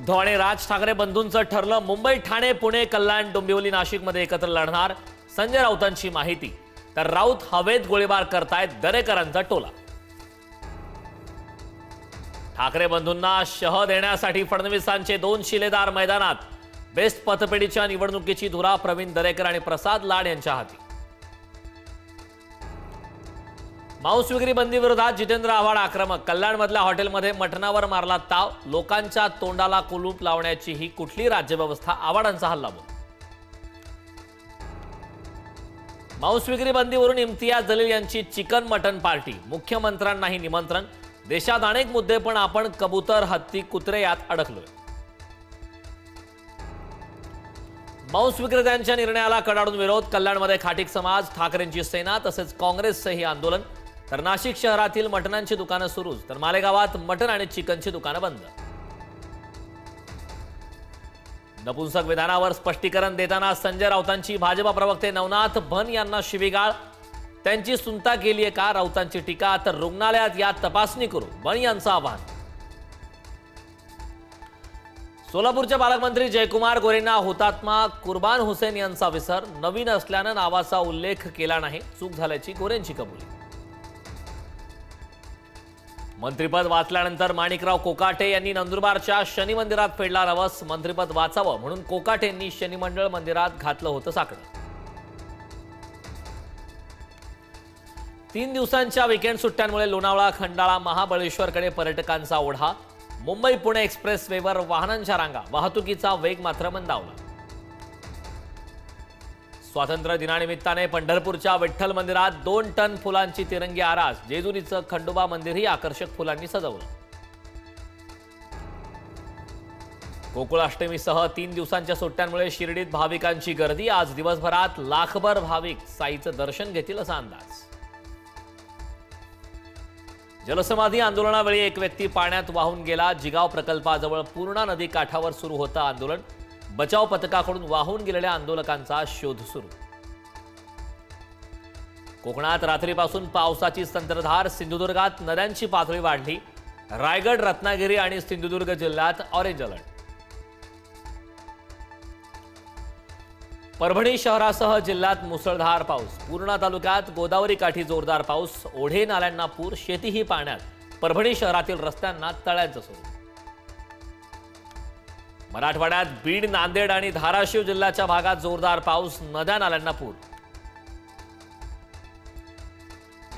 उद्धव आणि राज ठाकरे बंधूंचं ठरलं मुंबई ठाणे पुणे कल्याण डोंबिवली नाशिकमध्ये एकत्र लढणार संजय राऊतांची माहिती. तर राऊत हवेत गोळीबार करतायत दरेकरांचा टोला. ठाकरे बंधूंना शह देण्यासाठी फडणवीसांचे दोन शिलेदार मैदानात. बेस्ट पथपेढीच्या निवडणुकीची धुरा प्रवीण दरेकर आणि प्रसाद लाड यांच्या हाती. मांस विक्री बंदी विरोधात जितेंद्र आव्हाड आक्रमक. कल्याणमधल्या हॉटेलमध्ये मटणावर मारला ताव. लोकांच्या तोंडाला कुलूप लावण्याची ही कुठली राज्यव्यवस्था आव्हाडांचा हल्ला बोल मांस विक्री बंदीवरून इम्तियाज जलील यांची चिकन मटन पार्टी. मुख्यमंत्र्यांनाही निमंत्रण. देशात अनेक मुद्दे पण आपण कबूतर हत्ती कुत्रे यात अडकलोय. मांस विक्रेत्यांच्या निर्णयाला कडाडून विरोध. कल्याणमध्ये खाटीक समाज ठाकरेंची सेना तसेच काँग्रेसचंही आंदोलन. तर नाशिक शहरातील मटणांची दुकानं सुरूच तर मालेगावात मटण आणि चिकनची दुकानं बंद. नपुंसक विधानावर स्पष्टीकरण देताना संजय राऊतांची भाजपा प्रवक्ते नवनाथ भन यांना शिवीगाळ. त्यांची सुनता केली आहे का? राऊतांची टीका. तर रुग्णालयात या तपासणी करू. बन यांचं आवाहन. सोलापूरचे पालकमंत्री जयकुमार गोरेंना हुतात्मा कुर्बान हुसेन यांचा विसर. नवीन असल्यानं नावाचा उल्लेख केला नाही. चूक झाल्याची गोरेंची कबुली. मंत्रिपद वाचल्यानंतर माणिकराव कोकाटे यांनी नंदुरबारच्या शनी मंदिरात फेडला रवस. मंत्रिपद वाचावं म्हणून कोकाटेंनी शनिमंडळ मंदिरात घातलं होतं साकडं. तीन दिवसांच्या विकेंड सुट्ट्यांमुळे लोणावळा खंडाळा महाबळेश्वरकडे पर्यटकांचा ओढा. मुंबई पुणे एक्सप्रेस वेवर वाहनांच्या रांगा. वाहतुकीचा वेग मात्र मंदावला. स्वातंत्र्य दिनानिमित्ताने पंढरपूरच्या विठ्ठल मंदिरात दोन टन फुलांची तिरंगी आरास जेजुरीचं खंडोबा मंदिरही आकर्षक फुलांनी सजवलं. गोकुळाष्टमीसह तीन दिवसांच्या सुट्ट्यांमुळे शिर्डीत भाविकांची गर्दी आज दिवसभरात लाखभर भाविक साईचं दर्शन घेतील असा अंदाज. जलसमाधी आंदोलनावेळी एक व्यक्ती पाण्यात वाहून गेला. जिगाव प्रकल्पाजवळ पूर्णा नदी काठावर सुरू होतं आंदोलन. बचाव पथकाकडून वाहून गेलेल्या आंदोलकांचा शोध सुरू. कोकणात रात्रीपासून पावसाची संततधार सिंधुदुर्गात नद्यांची पातळी वाढली. रायगड रत्नागिरी आणि सिंधुदुर्ग जिल्ह्यात ऑरेंज अलर्ट परभणी शहरासह जिल्ह्यात मुसळधार पाऊस. पूर्णा तालुक्यात गोदावरी काठी जोरदार पाऊस. ओढे नाल्यांना पूर. शेतीही पाण्यात. परभणी शहरातील रस्त्यांना तळ्यांचं स्वरूप मराठवाड्यात बीड नांदेड आणि धाराशिव जिल्ह्याच्या भागात जोरदार पाऊस नद्या नाल्यांना पूर.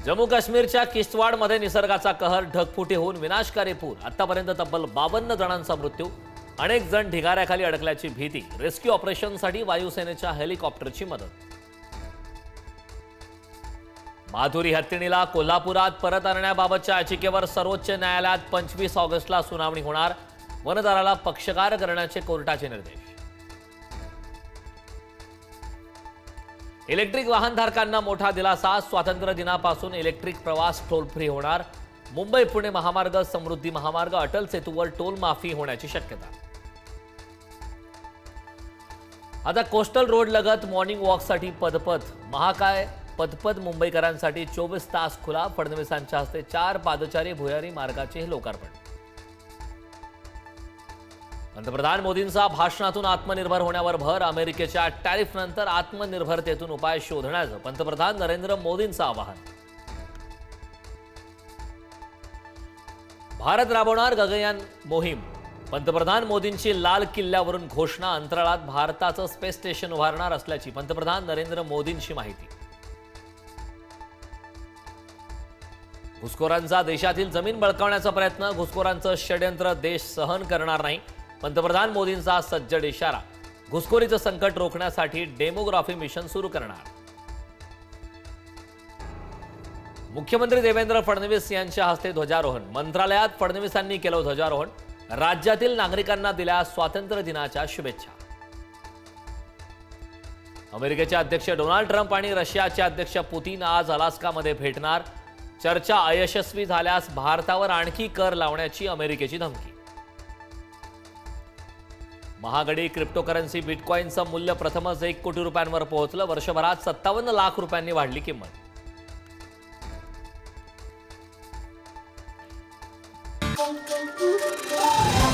जम्मू काश्मीरच्या किश्तवाडमध्ये निसर्गाचा कहर ढगफुटी होऊन विनाशकारी पूर. आतापर्यंत तब्बल बावन्न जणांचा मृत्यू अनेक जण ढिगाऱ्याखाली अडकल्याची भीती. रेस्क्यू ऑपरेशनसाठी वायुसेनेच्या हेलिकॉप्टरची मदत. माधुरी हत्तीणीला कोल्हापुरात परत आणण्याबाबतच्या याचिकेवर सर्वोच्च न्यायालयात पंचवीस ऑगस्टला सुनावणी होणार. वनदाराला पक्षकार करण्याचे कोर्टाचे निर्देश. इलेक्ट्रिक वाहनधारकांना मोठा दिलासा स्वातंत्र्य दिनापासून इलेक्ट्रिक प्रवास टोल फ्री होणार. मुंबई पुणे महामार्ग समृद्धी महामार्ग अटल सेतूवर टोल माफी होण्याची शक्यता. आता कोस्टल रोड लगत मॉर्निंग वॉकसाठी पदपथ. महाकाय पदपथ मुंबईकरांसाठी चोवीस तास खुला. फडणवीसांच्या हस्ते चार पादचारी भुयारी मार्गाचे हे लोकार्पण. पंतप्रधान मोदींचा भाषणातून आत्मनिर्भर होण्यावर भर अमेरिकेच्या टॅरिफनंतर आत्मनिर्भरतेतून उपाय शोधण्याचं पंतप्रधान नरेंद्र मोदींचं आवाहन. भारत राबवणार गगनयान मोहीम. पंतप्रधान मोदींची लाल किल्ल्यावरून घोषणा अंतराळात भारताचं स्पेस स्टेशन उभारणार असल्याची पंतप्रधान नरेंद्र मोदींची माहिती. घुसखोरांचा देशातील जमीन बळकावण्याचा प्रयत्न घुसखोरांचं षड्यंत्र देश सहन करणार नाही. पंतप्रधान मोदींचा सज्जड इशारा. घुसखोरीचं संकट रोखण्यासाठी डेमोग्राफी मिशन सुरू करणार. मुख्यमंत्री देवेंद्र फडणवीस यांच्या हस्ते ध्वजारोहण. मंत्रालयात फडणवीसांनी केलं ध्वजारोहण. राज्यातील नागरिकांना दिल्या स्वातंत्र्य दिनाच्या शुभेच्छा. अमेरिकेचे अध्यक्ष डोनाल्ड ट्रम्प आणि रशियाचे अध्यक्ष पुतीन आज अलास्कामध्ये भेटणार. चर्चा अयशस्वी झाल्यास भारतावर आणखी कर लावण्याची अमेरिकेची धमकी. महागडी क्रिप्टोकरन्सी बिटकॉईनचं मूल्य प्रथमच एक कोटी रुपयांवर पोहोचलं वर्षभरात सत्तावन्न लाख रुपयांनी वाढली किंमत Thank you.